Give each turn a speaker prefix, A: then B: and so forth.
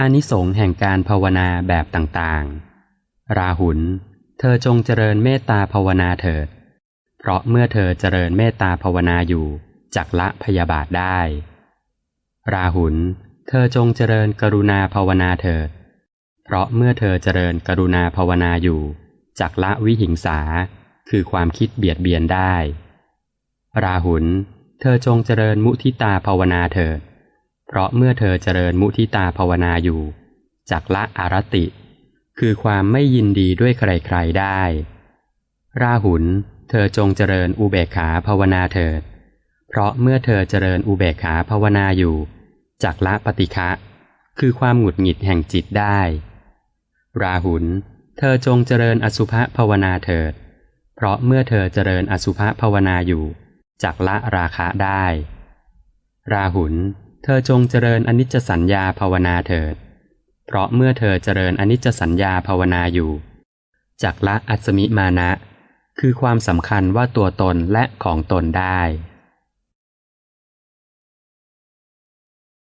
A: อานิสงส์แห่งการภาวนาแบบต่างๆ ราหุล เธอจงเจริญเมตตาภาวนาเถิด เพราะเมื่อเธอเจริญเมตตาภาวนาอยู่จักละพยาบาทได้ ราหุล เธอจงเจริญกรุณาภาวนาเถิด เพราะเมื่อเธอเจริญกรุณาภาวนาอยู่จักละวิหิงสา คือความคิดเบียดเบียนได้ ราหุล เธอจงเจริญมุทิตาภาวนาเถิด เพราะเมื่อเธอเจริญมุทิตาภาวนาอยู่จักละอารติ คือความไม่ยินดีด้วยใครๆได้ ราหุลเธอจงเจริญอุเบกขาภาวนาเถิด เพราะเมื่อเธอเจริญอุเบกขาภาวนาอยู่จักละปฏิฆะคือความหงุดหงิดแห่งจิตได้ ราหุลเธอจงเจริญอสุภภาวนาเถิด เพราะเมื่อเธอเจริญอสุภภาวนาอยู่จักละราคะได้ ราหุล เธอจงเจริญอนิจจสัญญาภาวนาเถิด เพราะเมื่อเธอเจริญอนิจจสัญญาภาวนาอยู่จักละอัศมิมานะ คือความสำคัญว่าตัวตนและของตนได้